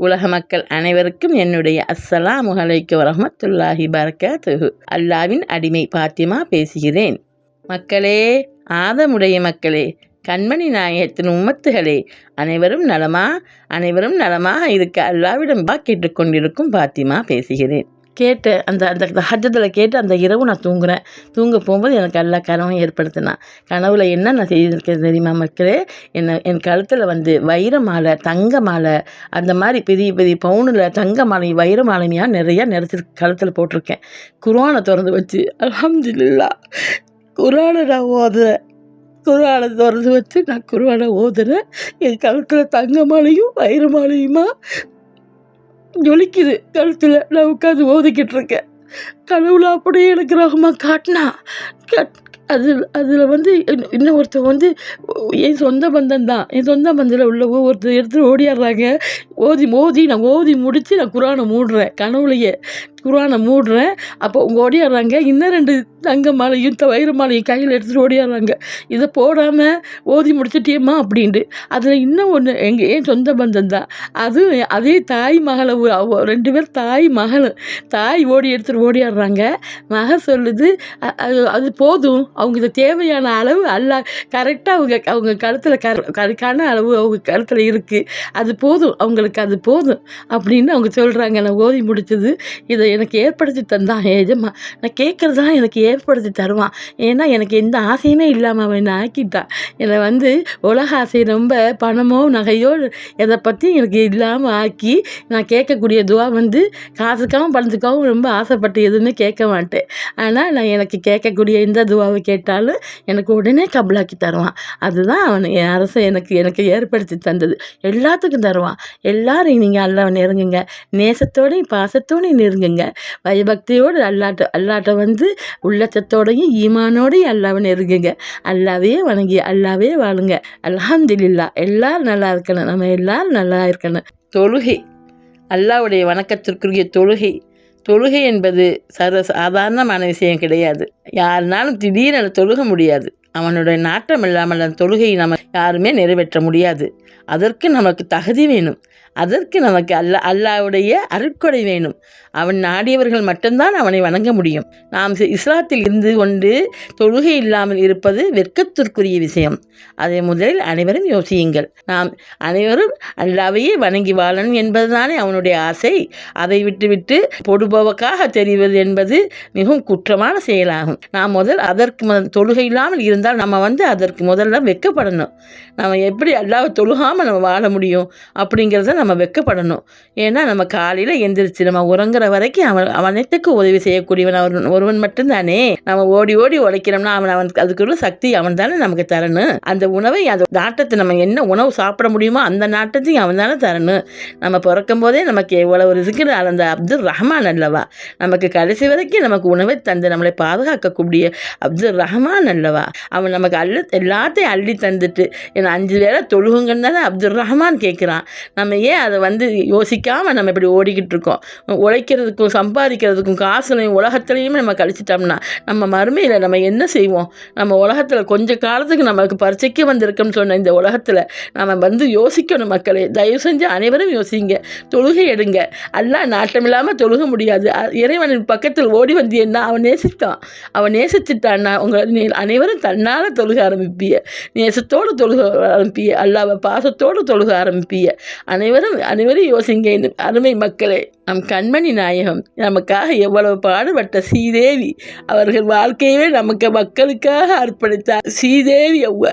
உலக மக்கள் அனைவருக்கும் என்னுடைய அஸ்ஸலாம் அலைக்கும் வரமத்துல்லாஹி பரக்காத்துஹு. அல்லாவின் அடிமை பாத்திமா பேசுகிறேன். மக்களே ஆதமுடைய மக்களே கண்மணி நாயகத்தின் உம்மத்துகளே அனைவரும் நலமா அனைவரும் நலமாக இருக்க அல்லாவிடம் பா கேட்டுக்கொண்டிருக்கும் பாத்திமா பேசுகிறேன். கேட்டு அந்த அந்த ஹஜத்தில் கேட்டு அந்த இரவு நான் தூங்குறேன். தூங்க போகும்போது எனக்கு எல்லா கனவும் ஏற்படுத்தினான் கனவில் என்ன நான் செய்திருக்கேன் தெரியுமா மக்களே? என்ன என் கழுத்தில் வந்து வைர மாலை தங்க மாலை அந்த மாதிரி பெரிய பெரிய பவுனில் தங்க மாலை வைர மாலைமையாக நிறையா நிறச்சி கழுத்தில் போட்டிருக்கேன். குரானை திறந்து வச்சு அலமதுல்லா குரானை நான் ஓதுறேன். குர்ஆனை திறந்து வச்சு நான் குருவானை ஓதுறேன். என் கழுத்தில் தங்க மாலையும் வைர மாலையுமா? ஜொலிக்குது. கழுத்தில் நான் உட்காந்து ஓதிக்கிட்டு இருக்கேன் கனவுல அப்படியே எனக்கு ரகமாக காட்டினா அதில் அதில் வந்து இன்னும் இன்னும் ஒருத்தர் வந்து என் சொந்த பந்தம் தான். என் சொந்த பந்தத்தில் உள்ள ஒருத்தர் எடுத்து ஓடியாடுறாங்க. ஓதி மோதி நான் ஓதி முடித்து நான் குரானை மூடுறேன் கனவுலையே. குரானை மூடுறேன். அப்போ அவங்க ஓடியாடுறாங்க. இன்னும் ரெண்டு தங்க மாலையும் வைர மாலையும் கையில் எடுத்துகிட்டு ஓடியாடுறாங்க. இதை போடாமல் ஓதி முடிச்சிட்டியம்மா அப்படின்ட்டு. அதில் இன்னும் ஒன்று எங்கள் ஏன் சொந்த பந்தம் தான்? அதுவும் அதே தாய் மகளை அவ- ரெண்டு பேர் தாய் மகள் தாய் ஓடி எடுத்துகிட்டு ஓடியாடுறாங்க. மக சொல்லுது அது அது போதும். அவங்க இது தேவையான அளவு அல்ல. கரெக்டாக அவங்க அவங்க கழுத்தில் கர கரெக்டான அளவு அவங்க கழுத்தில் இருக்குது அது போதும். அவங்களுக்கு அது போதும் அப்படின்னு அவங்க சொல்கிறாங்க நான் ஓதி முடிச்சது. இதை எனக்கு ஏற்படுத்தி தந்தான். எஜமா நான் கேட்குறதெல்லாம் எனக்கு ஏற்படுத்தி தருவான். ஏன்னா எனக்கு எந்த ஆசையுமே இல்லாமல் அவன் என்னை ஆக்கிட்டான். என்னை வந்து உலக ஆசை ரொம்ப பணமோ நகையோ எதை பற்றி எனக்கு இல்லாமல் ஆக்கி நான் கேட்கக்கூடிய துவா வந்து காசுக்காகவும் பணத்துக்காகவும் ரொம்ப ஆசைப்பட்டு எதுவுமே கேட்க மாட்டேன். ஆனால் நான் எனக்கு கேட்கக்கூடிய எந்த துவாவை கேட்டாலும் எனக்கு உடனே கபலாக்கி தருவான். அதுதான் அவன் என் அரசை எனக்கு எனக்கு ஏற்படுத்தி தந்தது. எல்லாத்துக்கும் தருவான். எல்லாரையும் நீங்கள் அல்லவன் நெருங்குங்க. நேசத்தோடையும் பாசத்தோடையும் நெருங்குங்க. பயபக்தியோடு அல்லாட்ட அல்லாட்ட வந்து உள்ளத்தோடையும் ஈமானோடையும் அல்லாவை நெருங்குங்க. அல்லாவே வணங்கி அல்லாவே வாழுங்க. அல்ஹம்துலில்லா எல்லாரும் நல்லா இருக்கணும். நம்ம எல்லாரும் நல்லா இருக்கணும். தொழுகை அல்லாவுடைய வணக்கத்திற்குரிய தொழுகை. தொழுகை என்பது சர்வ சாதாரணமான விஷயம் கிடையாது. யாருனாலும் திடீரென தொழுக முடியாது. அவனுடைய நாட்டம் இல்லாமல் அந்த தொழுகையை நம்ம யாருமே நிறைவேற்ற முடியாது. அதற்கு நமக்கு தகுதி வேணும். அதற்கு நமக்கு அல்ல அல்லாவுடைய அருட்கொடை வேணும். அவன் நாடியவர்கள் மட்டும்தான் அவனை வணங்க முடியும். நாம் இஸ்லாத்தில் இருந்து கொண்டு தொழுகை இல்லாமல் இருப்பது வெட்கத்திற்குரிய விஷயம். அதை முதலில் அனைவரும் யோசியுங்கள். நாம் அனைவரும் அல்லாவையே வணங்கி வாழணும் என்பதுதானே அவனுடைய ஆசை. அதை விட்டுவிட்டு பொடுபோக்காக தெரிவது என்பது மிகவும் குற்றமான செயலாகும். நாம் முதல் அதற்கு முதல் தொழுகை இல்லாமல் இருந்தால் நம்ம வந்து அதற்கு முதல்ல வெட்கப்படணும். நம்ம எப்படி அல்லாவை தொழுகாமல் நம்ம வாழ முடியும்? அப்படிங்கிறத நம்ம வெட்கப்படணும் ஏன்னா நம்ம காலையில் எந்திரிச்சு நம்ம உறங்குற வரைக்கும் அவன் அவனத்துக்கு உதவி செய்யக்கூடியவன் அவன் ஒருவன் மட்டும்தானே? நம்ம ஓடி ஓடி உழைக்கிறோம்னா அவன் அவனுக்கு அதுக்குள்ள சக்தி அவன் தானே நமக்கு தரணும். அந்த உணவை அந்த நாட்டத்தை நம்ம என்ன உணவு சாப்பிட முடியுமோ அந்த நாட்டத்தையும் அவன் தானே தரணும். நம்ம பிறக்கும் போதே நமக்கு எவ்வளவு இருக்கிற அந்த அப்துல் ரஹ்மான் அல்லவா? நமக்கு கடைசி வரைக்கும் நமக்கு உணவை தந்து நம்மளை பாதுகாக்கக்கூடிய அப்துல் ரஹ்மான் அல்லவா? அவன் நமக்கு அள்ளி எல்லாத்தையும் அள்ளி தந்துட்டு என்ன அஞ்சு வேலை தொழுகுங்கன்னு தானே அப்துல் ரஹ்மான் கேட்குறான் நம்ம ஏன் அதை வந்து யோசிக்காமல் நம்ம இப்படி ஓடிக்கிட்டு இருக்கோம்? உழைக்கிறதுக்கும் சம்பாதிக்கிறதுக்கும் காசுலையும் உலகத்துலேயுமே நம்ம கழிச்சிட்டோம்னா நம்ம மறுமையில் நம்ம என்ன செய்வோம்? நம்ம உலகத்தில் கொஞ்ச காலத்துக்கு நமக்கு பரீட்சைக்கு வந்திருக்கோம்னு சொன்ன இந்த உலகத்தில் நம்ம வந்து யோசிக்கணும் மக்களே. தயவு செஞ்சு அனைவரும் யோசிங்க. தொழுகை எடுங்க. எல்லாம் நாட்டம் இல்லாமல் தொழுக முடியாது. இறைவனின் பக்கத்தில் ஓடி வந்தியன்னா அவன் நேசித்தான். அவன் நேசித்துட்டான்னா உங்களை நீ அனைவரும் தன்னால் தொழுக ஆரம்பிப்பிய நேசத்தோடு தொழுக ஆரம்பிப்பிய அல்லாவை பாசத்தோடு தொழுக ஆரம்பிப்பிய அனைவரும் அனைவரும் யோசிங்க. இந்த அருமை மக்களே நம் கண்மணி நாயகம் நமக்காக எவ்வளவு பாடுபட்ட ஸ்ரீதேவி. அவர்கள் வாழ்க்கையவே நமக்கு மக்களுக்காக அர்ப்பணித்தார். ஸ்ரீதேவி அவ்வ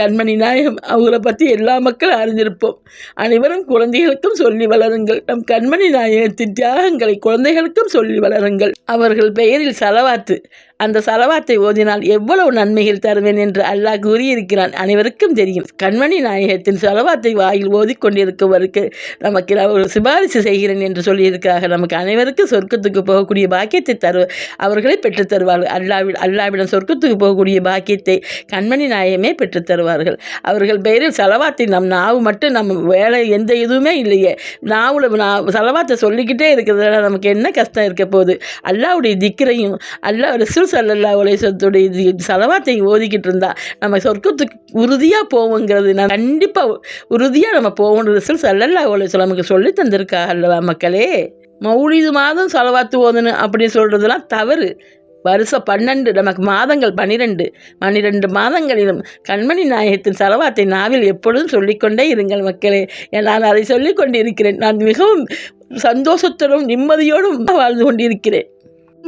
கண்மணி நாயகம் அவங்கள பற்றி எல்லா மக்களும் அறிந்திருப்போம். அனைவரும் குழந்தைகளுக்கும் சொல்லி வளருங்கள். நம் கண்மணி நாயகத்தின் தியாகங்களை குழந்தைகளுக்கும் சொல்லி வளருங்கள். அவர்கள் பெயரில் செலவாத்து அந்த சலவாத்தை ஓதினால் எவ்வளவு நன்மைகள் தருவேன் என்று அல்லாஹ் கூறியிருக்கிறான். அனைவருக்கும் தெரியும். கண்மணி நாயகத்தின் சலவாத்தை வாயில் ஓதிக்கொண்டிருக்கவருக்கு நமக்கு நான் ஒரு சிபாரிசு செய்கிறேன் என்று சொல்லியிருக்கிறார்கள். நமக்கு அனைவருக்கும் சொர்க்கத்துக்கு போகக்கூடிய பாக்கியத்தை தரு அவர்களே பெற்றுத் தருவார்கள். அல்லாவிட அல்லாவிடம் சொர்க்கத்துக்கு போகக்கூடிய பாக்கியத்தை கண்மணி நாயகமே பெற்றுத் தருவார்கள். அவர்கள் பெயரில் செலவாத்தை நம் நாவு மட்டும் நம்ம வேலை எந்த இதுவுமே இல்லையே. நாவில் நான் செலவாத்தை சொல்லிக்கிட்டே இருக்கிறதுனால நமக்கு என்ன கஷ்டம் இருக்க போகுது? அல்லாவுடைய திக்கிரையும் அல்லா ரசூல் சல்லல்லா உலேசத்துடைய இது சலவாத்தை ஓதிக்கிட்டு இருந்தா நம்ம சொர்க்கத்துக்கு உறுதியாக போவோங்கிறது நான் கண்டிப்பாக உறுதியாக நம்ம போகணும் ரசூல் சல்லல்லா உலேசம் நமக்கு சொல்லி தந்திருக்கா அல்லவா மக்களே? மௌலிது மாதம் செலவாத்து ஓதணும் அப்படின்னு சொல்கிறதுலாம் தவறு. வருஷம் பன்னெண்டு நமக்கு மாதங்கள் பன்னிரெண்டு பன்னிரெண்டு மாதங்களிலும் கண்மணி நாயகத்தின் செலவாத்தை நாவில் எப்பொழுதும் சொல்லிக்கொண்டே இருங்கள் மக்களே. நான் அதை சொல்லிக்கொண்டிருக்கிறேன். நான் மிகவும் சந்தோஷத்துடன் நிம்மதியோடும் வாழ்ந்து கொண்டிருக்கிறேன்.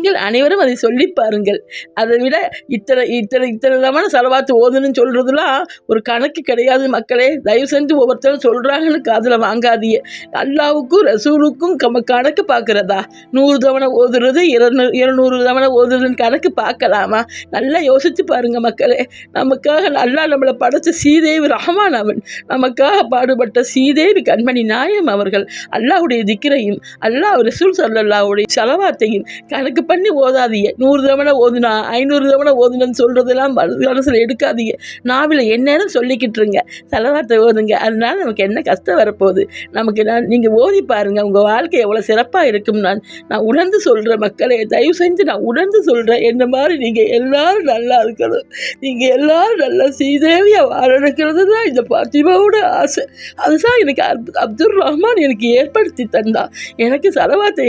நீங்கள் அனைவரும் அதை சொல்லி பாருங்கள். அதை விட இத்தனை இத்தனை இத்தனை தவணை செலவாத்து ஓதுன்னு சொல்கிறதுலாம் ஒரு கணக்கு கிடையாது மக்களே. தயவு செஞ்சு ஒவ்வொருத்தரும் சொல்கிறாங்கன்னு காதில் வாங்காதீங்க. அல்லாவுக்கும் ரசூலுக்கும் நம்ம கணக்கு பார்க்குறதா? நூறு தவணை ஓதுறது இருநூறு இருநூறு தவணை ஓதுறதுன்னு கணக்கு பார்க்கலாமா? நல்லா யோசித்து பாருங்கள் மக்களே. நமக்காக நல்லா நம்மளை படைச்ச சீதேவி ரஹமான் அவன் நமக்காக பாடுபட்ட சீதேவி கண்மணி நாயம் அவர்கள் அல்லாஹ்வுடைய திக்கிரையும் அல்லாஹ் ரசூல் சல்லாவுடைய செலவாத்தையும் கணக்கு பண்ணி ஓதாதீங்க. நூறு தவணை ஓதுனா ஐநூறு தவணை ஓதுனன்னு சொல்கிறதெல்லாம் மனசில் எடுக்காதீங்க. நாவில் என்னென்னு சொல்லிக்கிட்டுருங்க தலைவார்த்தை ஓதுங்க. அதனால நமக்கு என்ன கஷ்டம் வரப்போகுது? நமக்கு நான் நீங்கள் ஓதி பாருங்கள் உங்கள் வாழ்க்கை எவ்வளோ சிறப்பாக இருக்கும் நான் நான் உணர்ந்து சொல்கிறேன் மக்களை. தயவு செஞ்சு நான் உணர்ந்து சொல்கிறேன் என்ன மாதிரி நீங்கள் எல்லோரும் நல்லா இருக்கணும். நீங்கள் எல்லாரும் நல்லா சீதேவியாக வாழணுங்கிறது தான் இந்த பாத்திமாவோட ஆசை. அதுதான் எனக்கு அப் அப்துல் ரஹ்மான் எனக்கு ஏற்படுத்தி தந்தான். எனக்கு செலவாத்தை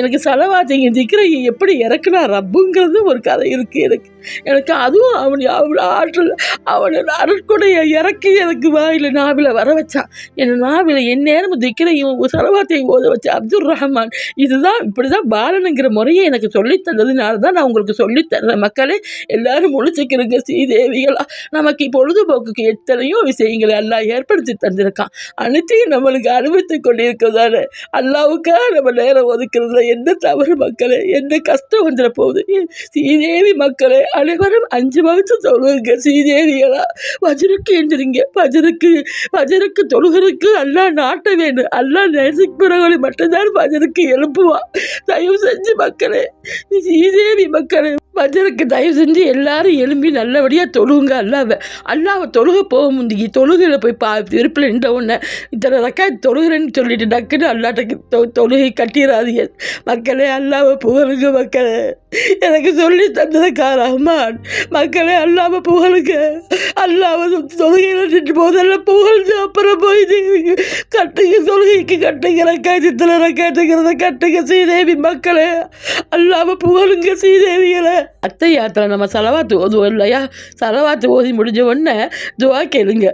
எனக்கு செலவாத்தை திக்கிற எப்படி இறக்குனா ரப்புங்கிறது ஒரு கதை இருக்குது எனக்கு. எனக்கு அதுவும் அவன் அவ்வளோ ஆற்றல் அவன் அருட்கொடையை இறக்கி எனக்கு வாயில் நாவில் வர வச்சான் என் நாவில் எந்நேரம் திக்கிறையும் செலவாத்தையும் ஓத வச்ச அப்துல் ரஹ்மான். இதுதான் இப்படி தான் பாலனுங்கிற முறையை எனக்கு சொல்லித் தந்ததுனால தான் நான் உங்களுக்கு சொல்லித்தர்றேன் மக்களே எல்லாரும் முழிச்சுக்கிறங்க ஸ்ரீதேவிகளா. நமக்கு பொழுதுபோக்குக்கு எத்தனையோ விஷயங்களை எல்லாம் ஏற்படுத்தி தந்திருக்கான். அனைத்தையும் நம்மளுக்கு அனுபவித்து கொண்டிருக்கிறதால அல்லாவுக்காக நம்ம நேரம் ஒதுக்கிறதுல என்ன தவறு மக்களே? என்ன கஷ்டம் வந்துட போகுது. ஸ்ரீதேவி மக்களை அனைவரும் அஞ்சு வகுத்து தொழுகுங்க ஸ்ரீதேவிகளா வஜருக்கு எழுந்திரிங்க பஜருக்கு பஜருக்கு தொழுகிறதுக்கு அல்லா நாட்ட வேணும் அல்லா நேசிக்கிறவங்களை மட்டும்தான் பஜருக்கு எழுப்புவான் தயவு செஞ்சு மக்களே ஸ்ரீதேவி மக்களே பஜருக்கு தயவு செஞ்சு எல்லாரும் எழும்பி நல்லபடியாக தொழுகுங்க அல்லாவை அல்லாவை தொழுக போக முந்தி தொழுகையில் போய் பா விருப்பில் நின்ற உடனே இத்தனை ரக்கா தொழுகிறேன்னு சொல்லிட்டு டக்குன்னு அல்லாட்ட தொ தொழுகை கட்டிடாதீங்க மக்களே அல்லாவை புகழுங்க மக்களே எனக்கு சொல்லி தந்ததுக்கா ரஹ்மான் மக்களே அல்லாம புகழுங்க அல்லாம தொழுகையில் நின்று போதெல்லாம் புகழ்ந்து அப்புறம் போய் கட்டுங்க தொழுகைக்கு கட்டுங்க ரக்காயத்தில் ரக்காயத்துங்கிறத கட்டுங்க ஸ்ரீதேவி மக்களே அல்லாம புகழுங்க ஸ்ரீதேவிகளை அத்தை யாத்திரை நம்ம செலவாத்து ஓதுவோம் இல்லையா? செலவாத்து ஓதி முடிஞ்ச உடனே துவா கேளுங்க.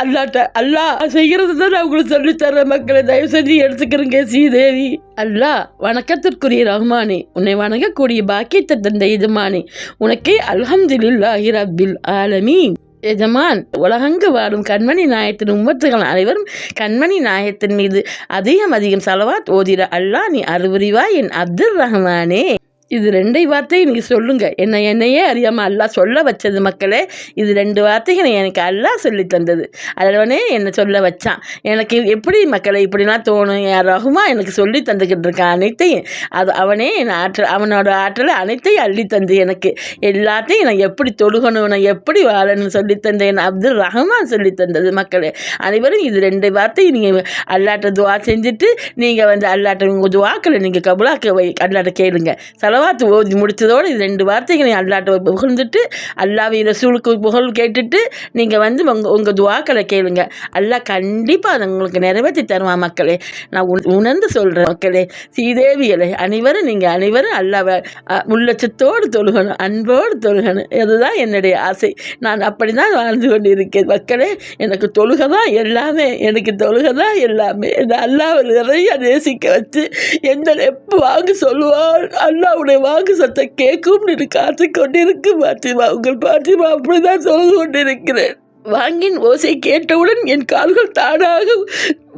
அல்லாட்ட அல்லா செய்கிறது தான் நான் உங்களுக்கு சொல்லித்தரேன் மக்களை. தயவு செஞ்சு எடுத்துக்கிறேங்க ஸ்ரீதேவி அல்லா வணக்கத்திற்குரிய ரஹ்மானே உன்னை வணங்கக்கூடிய பாக்கியத்தை தந்த எஜமானே உனக்கே அல்ஹம்துலில்லாஹி ரப்பில் ஆலமீன். எஜமான் உலகங்கு வாடும் கண்மணி நாயத்தின் உம்மத்துகள் அனைவரும் கண்மணி நாயத்தின் மீது அதிகம் அதிகம் செலவாத் ஓதிட அல்லாஹ் நீ அருவறிவா என் அப்துல் ரஹ்மானே. இது ரெண்டை வார்த்தையும் நீங்கள் சொல்லுங்கள் என்னை என்னையே அறியாமல் அல்லாஹ் சொல்ல வச்சது மக்களே இது ரெண்டு வார்த்தைகளை எனக்கு அல்லாஹ் சொல்லி தந்தது. அதனே என்னை சொல்ல வச்சான். எனக்கு எப்படி மக்களை இப்படிலாம் தோணும்? ரகுமா எனக்கு சொல்லி தந்துக்கிட்டு இருக்கான் அனைத்தையும். அது அவனே என் ஆற்றல் அவனோட ஆற்றலை அனைத்தையும் அள்ளி தந்து எனக்கு. எல்லாத்தையும் நான் எப்படி தொழுகணும் நான் எப்படி வாழணும்னு சொல்லி தந்தேன் அப்துல் ரஹ்மான் சொல்லி தந்தது மக்களே. அனைவரும் இது ரெண்டு வார்த்தையை நீங்கள் அல்லாட்ட துவா செஞ்சுட்டு நீங்கள் வந்து அல்லாட்ட உங்கள் துவாக்களை நீங்கள் கபுலாக்க வை அல்லாட்ட கேளுங்க. சலவாத்து ஓதி முடித்ததோடு இது ரெண்டு வார்த்தைகளை அல்லாட்ட புகழ்ந்துட்டு அல்லாவை ரசூலுக்கு புகழ் கேட்டுட்டு நீங்கள் வந்து உங்கள் உங்கள் துவாக்களை கேளுங்க. அல்லா கண்டிப்பாக அதை உங்களுக்கு நிறைவேற்றி தருவான் மக்களே. நான் உணர்ந்து சொல்கிறேன் மக்களே ஸ்ரீதேவிகளை அனைவரும் நீங்கள் அனைவரும் அல்லாவை அ, உள்ளச்சத்தோடு தொழுகணும் அன்போடு தொழுகணும். இதுதான் என்னுடைய ஆசை. நான் அப்படி தான் வாழ்ந்து கொண்டு இருக்கேன் மக்களே. எனக்கு தொழுகை தான் எல்லாமே எனக்கு தொழுகை தான் எல்லாமே. இந்த அல்லாவை நிறைய நேசிக்க வச்சு எந்த எப்போ வாங்க சொல்லுவான்? அல்லாவுடைய வாக்கு சத்தம் கேட்கும் என்று காத்து கொண்டிருக்கும் பாத்திமா. உங்கள் பாத்திமா அப்படிதான் சொல்லிக் கொண்டிருக்கிறேன். வாங்கின் ஓசை கேட்டவுடன் என் கால்கள் தானாக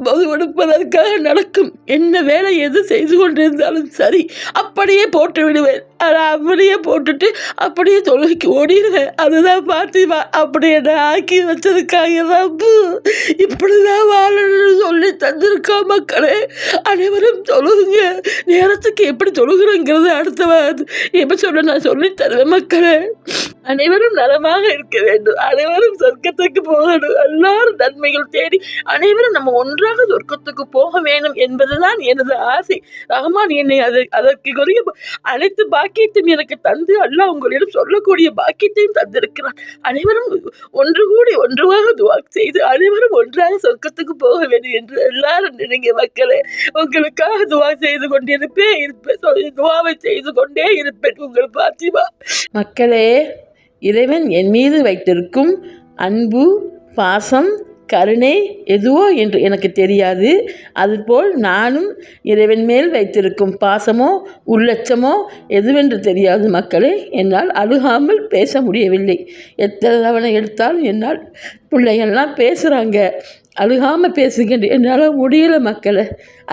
கொடுப்பதற்காக நடக்கும். என்ன வேலை எது செய்து கொண்டிருந்தாலும் சரி அப்படியே போட்டு விடுவேன். அதை அப்படியே போட்டுட்டு அப்படியே தொழுகைக்கு ஓடிடுவேன் அதுதான் பாத்திமா அப்படி என்ன ஆக்கி வச்சதுக்காக ரப்பு இப்படிதான் வாழணும்னு சொல்லி தந்திருக்கா மக்களே. அனைவரும் தொழுகுங்க. நேரத்துக்கு எப்படி தொழுகிறோங்கிறது அடுத்த எபிசோட நான் சொல்லி தருவேன் மக்களே. அனைவரும் நலமாக இருக்க வேண்டும். அனைவரும் சொர்க்கத்துக்கு போகணும். எல்லாரும் நன்மைகள் தேடி அனைவரும் நம்ம ஒன்றாக சொர்க்கத்துக்கு போக வேண்டும் என்பதுதான் எனது ஆசை. ரஹ்மான் என்னை அதை அதற்கு அனைத்து பாக்கி பாக்கியத்தையும் எனக்கு தந்து அல்லாஹ் உங்களிடம் சொல்லக்கூடிய பாக்கியத்தையும் தந்திருக்கிறான் அனைவரும் ஒன்று கூடி ஒன்றுவாக துவா செய்து அனைவரும் ஒன்றாக சொர்க்கத்துக்கு போக வேண்டும் என்று எல்லாரும் நினைங்க மக்களே. உங்களுக்காக துவா செய்து கொண்டிருப்பேன். இருப்பேன் துவாவை செய்து கொண்டே இருப்பேன் உங்கள் பாத்திமா. மக்களே இறைவன் என் மீது வைத்திருக்கும் அன்பு பாசம் கருணை எதுவோ என்று எனக்கு தெரியாது. அதுபோல் நானும் இறைவன் மேல் வைத்திருக்கும் பாசமோ உள்ளச்சமோ எதுவென்று தெரியாது மக்களே. என்னால் அழுகாமல் பேச முடியவில்லை. எத்தனை தவணை எடுத்தாலும் என்னால் பிள்ளைகள்லாம் பேசுகிறாங்க அழுகாமல் பேசுகின்ற என்னால் முடியல மக்களை.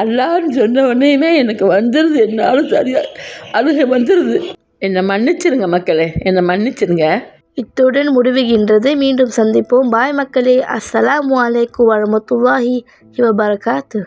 அல்லான்னு சொன்ன உடனேயுமே எனக்கு வந்துடுது என்னாலும் சரியாக அழுகை வந்துடுது என்னை மன்னிச்சிருங்க மக்களே. என்னை மன்னிச்சிருங்க. இத்துடன் முடிவுகின்றது. மீண்டும் சந்திப்போம். பாய் மக்களே. அஸ்ஸலாமு அலைக்கும் வரமத்துல்லாஹி வபரகாத்து.